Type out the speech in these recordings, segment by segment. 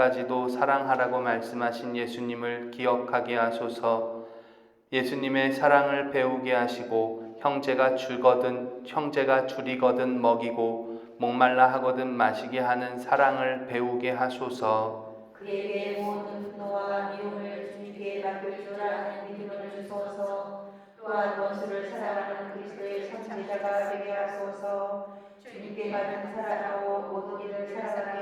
끝까지도 사랑하라고 말씀하신 예수님을 기억하게 하소서. 예수님의 사랑을 배우게 하시고 형제가 줄거든 형제가 줄이거든 먹이고 목말라 하거든 마시게 하는 사랑을 배우게 하소서. 그에게 모든 분노와 미움을 주님께 맡길 줄 아는 믿음을 주소서 또한 원수를 사랑하는 그리스도의 선지자가 되게 하소서 주님께 받은 사랑으로 모든 일을 사랑하게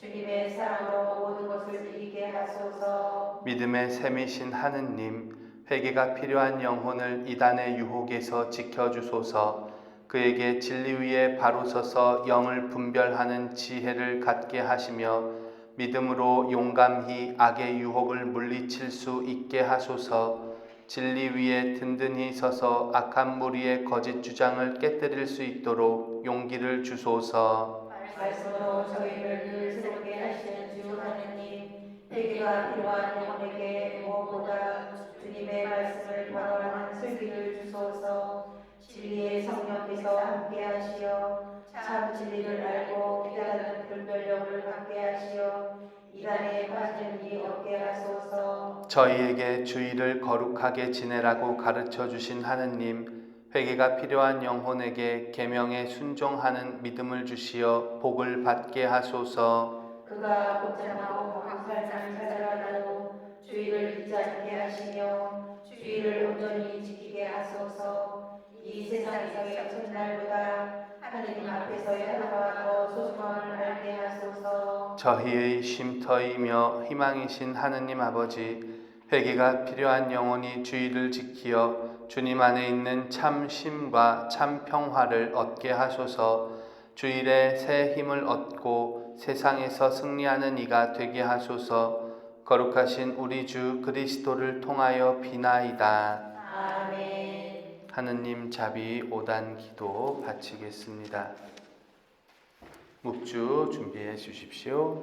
주님의 사랑으로 모든 것을 이기게 하소서 믿음의 샘이신 하느님, 회개가 필요한 영혼을 이단의 유혹에서 지켜주소서. 그에게 진리 위에 바로 서서 영을 분별하는 지혜를 갖게 하시며 믿음으로 용감히 악의 유혹을 물리칠 수 있게 하소서. 진리 위에 든든히 서서 악한 무리의 거짓 주장을 깨뜨릴 수 있도록 용기를 주소서. 말씀으로 저희를 늘 새롭게 하시는 주 하느님 회개가 필요한 영혼에게 무엇보다 주님의 말씀을 반원하는 슬기를 주소서 진리의 성령께서 함께 하시어 참 진리를 알고 깨닫는 분별력을 갖게 하시어 이단에 빠지는 일이 없게 하소서 저희에게 주의를 거룩하게 지내라고 가르쳐 주신 하느님, 회개가 필요한 영혼에게 계명에 순종하는 믿음을 주시어 복을 받게 하소서. 그가 복장하고 감사를 찾아가도 주의를 잊지 않게 하시며 주의를 온전히 지키게 하소서 이 세상에서의 첫날보다 하느님 앞에서의 하루가 더 소중함을 알게 하소서 저희의 쉼터이며 희망이신 하느님 아버지, 회개가 필요한 영혼이 주의를 지키어 주님 안에 있는 참 쉼과 참 평화를 얻게 하소서. 주일에 새 힘을 얻고 세상에서 승리하는 이가 되게 하소서. 거룩하신 우리 주 그리스도를 통하여 비나이다. 아멘 하느님 자비 5단 기도 바치겠습니다. 묵주 준비해 주십시오.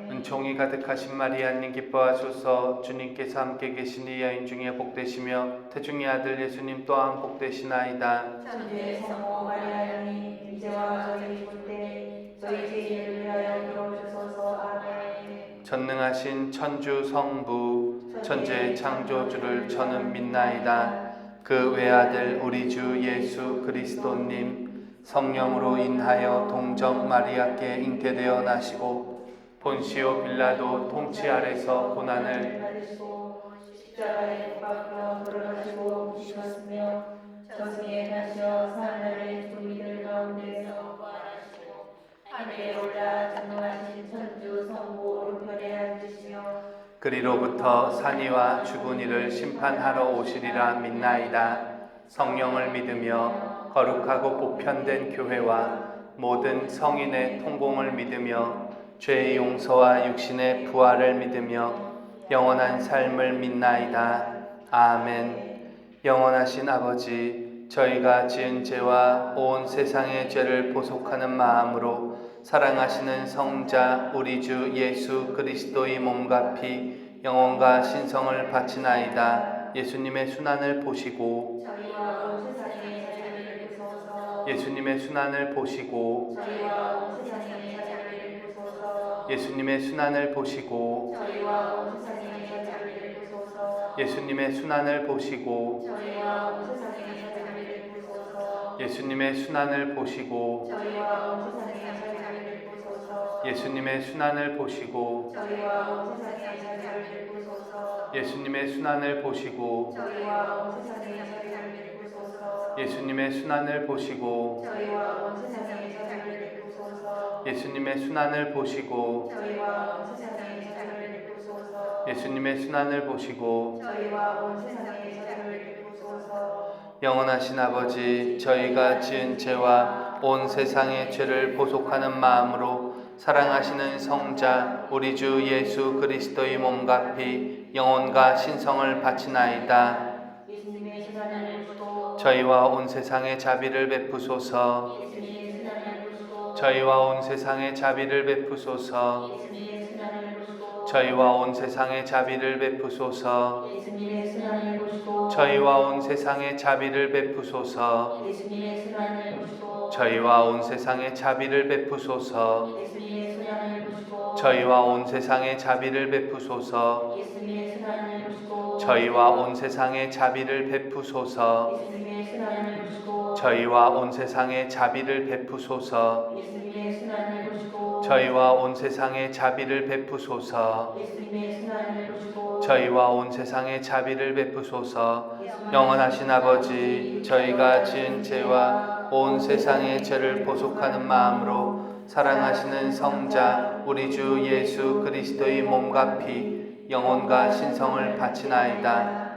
은총이 가득하신 마리아님 기뻐하소서. 주님께서 함께 계시니 여인 중에 복되시며 태중의 아들 예수님 또한 복되시나이다. 천주의 성모 마리아님 이제와 저희 죽을 때 저희 죄인을 위하여 빌어주소서 아멘 전능하신 천주 성부 천지의 창조주를 저는 믿나이다. 그 외아들 우리 주 예수 그리스도님 성령으로 인하여 동정 마리아께 잉태되어 나시고 본시오 빌라도 통치 아래서 고난을 십자가에 못 박혀 돌아가시고 죽으셨으며 저승에 가시어 사하늘의 주민들 가운데서 부활하시고 하늘에 올라 전능하신 천주 성부 오른편에 앉으시며 그리로부터 산이와 죽은 이를 심판하러 오시리라 믿나이다. 성령을 믿으며 거룩하고 보편된 교회와 모든 성인의 통공을 믿으며 죄의 용서와 육신의 부활을 믿으며 영원한 삶을 믿나이다. 아멘. 영원하신 아버지, 저희가 지은 죄와 온 세상의 죄를 보속하는 마음으로 사랑하시는 성자 우리 주 예수 그리스도의 몸과 피 영혼과 신성을 바치나이다. 예수님의 순환을 보시고 예수님의 순환을 보시고 예수님의 순환을 보시고 저희와 온 세상의 자녀를 부소서. 예수님의 순환을 보시고 저희와 온 세상의 자녀를 부소서. 예수님의 순환을 보시고 저희와 온 세상의 자녀를 부소서. 예수님의 순환을 보시고 저희와 온 세상의 자녀를 부소서. 예수님의 순환을 보시고 저희와 온 세상의 자녀를 부소서. 예수님의 순환을 보시고 저희와 온 세상의 예수님의 순환을 보시고 저희와 온 세상의 자녀를 부소서. 예수님의 순환을 보시고 저희와 온 세상의 자녀를 부소서. 영원하신 아버지 저희가 지은 죄와 온 세상의 죄를 보속하는 마음으로 사랑하시는 성자 우리 주 예수 그리스도의 몸과 피 영혼과 신성을 바치나이다. 저희와 온 세상에 자비를 베푸소서 저희와 온 세상에 자비를 베푸소서. 저희와 온 세상에 자비를 베푸소서. 저희와 온 세상에 자비를 베푸소서. 저희와 온 세상에 자비를 베푸소서. 저희와 온 세상에 자비를 베푸소서. 저희와 온 세상에 자비를 베푸소서 저희와 온 세상에 자비를 베푸소서. 저희와 온 세상에 자비를 베푸소서. 저희와 온 세상에 자비를 베푸소서. 영원하신 아버지 저희가 지은 죄와 온 세상의 죄를 보속하는 마음으로 사랑하시는 성자 우리 주 예수 그리스도의 몸과 피 영혼과 신성을 바치나이다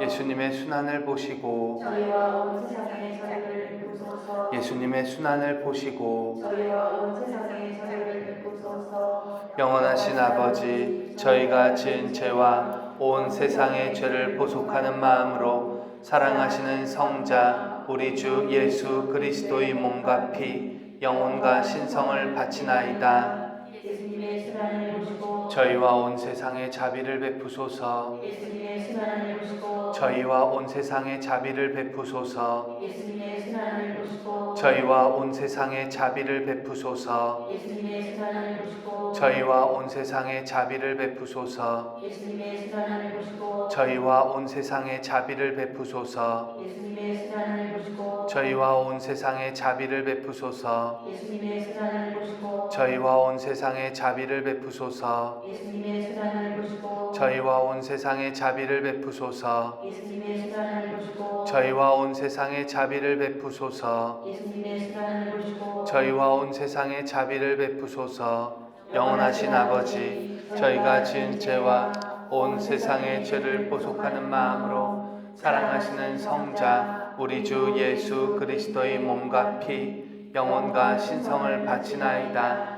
예수님의 순환을 보시고 예수님의 순환을 보시고 영원하신 아버지 저희가 지은 죄와 온 세상의 죄를 보속하는 마음으로 사랑하시는 성자 우리 주 예수 그리스도의 몸과 피 영혼과 신성을 바치나이다. 예수님의 순환을 보시고 저희와 온 세상에 자비를 베푸소서. 저희와 온 세상에 자비를 베푸소서. 저희와 온 세상에 자비를 베푸소서. 저희와 온 세상에 자비를 베푸소서. 저희와 온 세상에 자비를 베푸소서. 저희와 온 세상에 자비를 베푸소서. 저희와 온 세상에 자비를 베푸소서 예수님의 순환을 보시고 저희와 온 세상에 자비를 베푸소서. 예수님의 순환을 보시고 저희와 온 세상에 자비를 베푸소서. 예수님의 순환을 보시고 저희와 온 세상에 자비를 베푸소서. 영원하신 아버지 저희가 지은 죄와 온 세상의 죄를 보속하는 마음으로 사랑하시는 성자 우리 주 예수 그리스도의 몸과 피 영혼과 신성을 바치나이다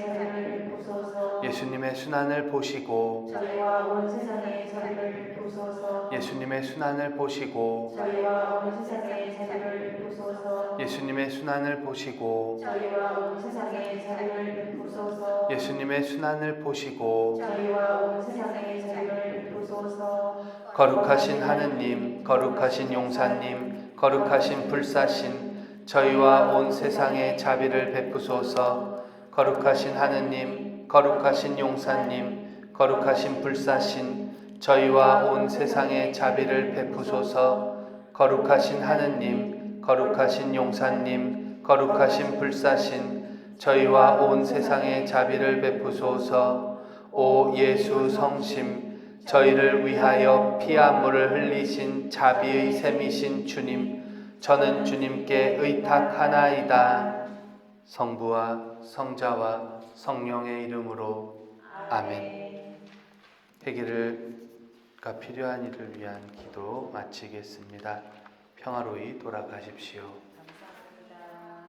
예수님의 순환을 보시고 저희와 온 세상에 자비를 베푸소서. 예수님의 순환을 보시고 저희와 온 세상에 자비를 베푸소서. 예수님의 순환을 보시고 저희와 온 세상에 자비를 베푸소서. 예수님의 순환을 보시고 저희와 온 세상에 자비를 베푸소서. 거룩하신 하느님 거룩하신 용사님 거룩하신 불사신 저희와 온 세상에 자비를 베푸소서. 거룩하신 하느님 거룩하신 용사님 거룩하신 불사신 저희와 온 세상에 자비를 베푸소서. 거룩하신 하느님 거룩하신 용사님 거룩하신 불사신 저희와 온 세상에 자비를 베푸소서. 오 예수 성심 저희를 위하여 피와 물을 흘리신 자비의 샘이신 주님 저는 주님께 의탁하나이다 성부와 성자와 성령의 이름으로. 아멘. 회개를가 필요한 이를 위한 기도 마치겠습니다. 평화로이 돌아가십시오